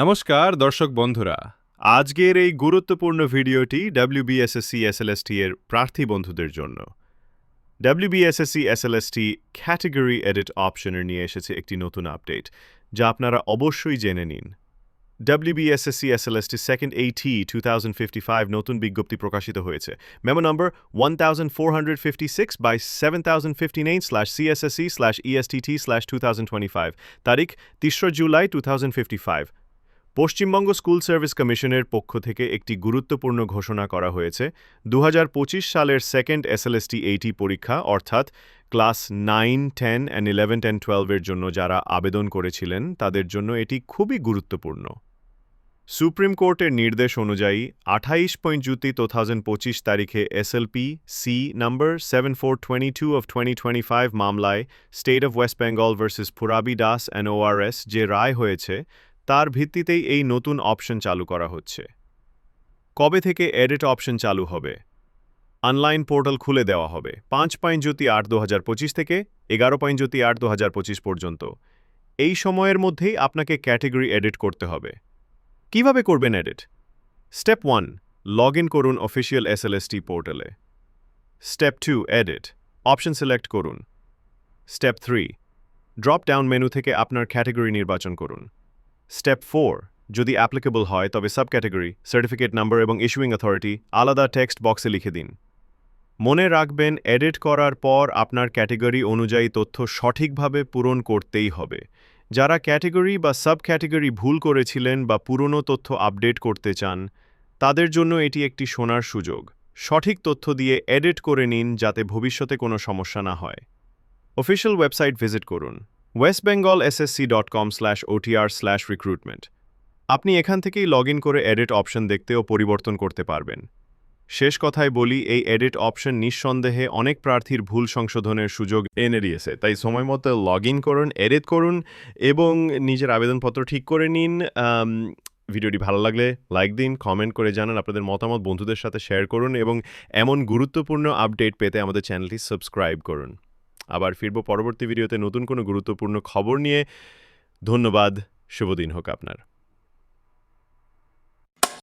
নমস্কার, দর্শক বন্ধুরা। আজকের এই গুরুত্বপূর্ণ ভিডিওটি ডাব্লিউবিএসএসসি এসএলএসটি এর প্রার্থী বন্ধুদের জন্য। ডাব্লিউবিএসএসসি এসএলএসটি ক্যাটেগরি এডিট অপশনের নিয়ে এসেছে একটি নতুন আপডেট যা আপনারা অবশ্যই জেনে নিন। W WBSSC SLST second eighty two thousand fifty five নতুন বিজ্ঞপ্তি প্রকাশিত হয়েছে। Memo number one thousand four hundred fifty six by seven thousand fifty nine slash CSSC slash ESTT slash two thousand twenty five তারিখ তেসরা July two thousand fifty five Paschimbanga school service কমিশনের পক্ষ থেকে একটি গুরুত্বপূর্ণ ঘোষণা করা হয়েছে। দু হাজার পঁচিশ সালের সেকেন্ড এসএলএসটি এইটি পরীক্ষা, অর্থাৎ class nine, ten and eleven, ten টুয়েলভের জন্য যারা আবেদন করেছিলেন, তাদের জন্য এটি খুবই গুরুত্বপূর্ণ। সুপ্রিম কোর্টের নির্দেশ অনুযায়ী আঠাইশ পয়েন্ট জুতি টু থাউজেন্ড পঁচিশ তারিখে SLP C number seven four twenty two of twenty twenty five মামলায় state of West Bengal versus ফুরাবি Das and ORS যে রায় হয়েছে তার ভিত্তিতেই এই নতুন অপশন চালু করা হচ্ছে। কবে থেকে এডিট অপশন চালু হবে? অনলাইন পোর্টাল খুলে দেওয়া হবে। পাঁচ পয়েন্ট জ্যোতি আট দু থেকে এগারো পয়েন্ট জ্যোতি আট দু পর্যন্ত। এই সময়ের মধ্যেই আপনাকে ক্যাটেগরি এডিট করতে হবে। কীভাবে করবেন edit? Step one, log in করুন অফিসিয়াল এস এসএলএসটি পোর্টালে। Step two, edit, option select করুন। Step three, drop down menu থেকে আপনার ক্যাটেগরি নির্বাচন করুন। স্টেপ ফোর যদি অ্যাপ্লিকেবল হয়, তবে সাব ক্যাটাগরি সার্টিফিকেট নাম্বার এবং ইস্যুইং অথরিটি আলাদা টেক্সট বক্সে লিখে দিন। মনে রাখবেন এডিট করার পর আপনার ক্যাটেগরি অনুযায়ী তথ্য সঠিকভাবে পূরণ করতেই হবে। যারা ক্যাটেগরি বা সাব ক্যাটেগরি ভুল করেছিলেন বা পুরনো তথ্য আপডেট করতে চান, তাদের জন্য এটি একটি শোনার সুযোগ। সঠিক তথ্য দিয়ে এডিট করে নিন যাতে ভবিষ্যতে কোনো সমস্যা না হয়। অফিসিয়াল ওয়েবসাইট ভিজিট করুন। West Bengal SSC dot com slash OTR slash recruitment আপনি এখান থেকেই লগ করে এডিট অপশন দেখতে ও পরিবর্তন করতে পারবেন। শেষ কথায় বলি, এই এডিট অপশন নিঃসন্দেহে অনেক প্রার্থীর ভুল সংশোধনের সুযোগ এনে দিয়েছে। তাই সময় মতো লগ করুন এডিট করুন এবং নিজের আবেদনপত্র ঠিক করে নিন। ভিডিওটি ভালো লাগলে লাইক দিন কমেন্ট করে জানান, আপনাদের মতামত বন্ধুদের সাথে শেয়ার করুন এবং এমন গুরুত্বপূর্ণ আপডেট পেতে আমাদের চ্যানেলটি সাবস্ক্রাইব করুন। আবার ফিরব পরবর্তী ভিডিওতে নতুন কোনো গুরুত্বপূর্ণ খবর নিয়ে। ধন্যবাদ শুভদিন হোক আপনার।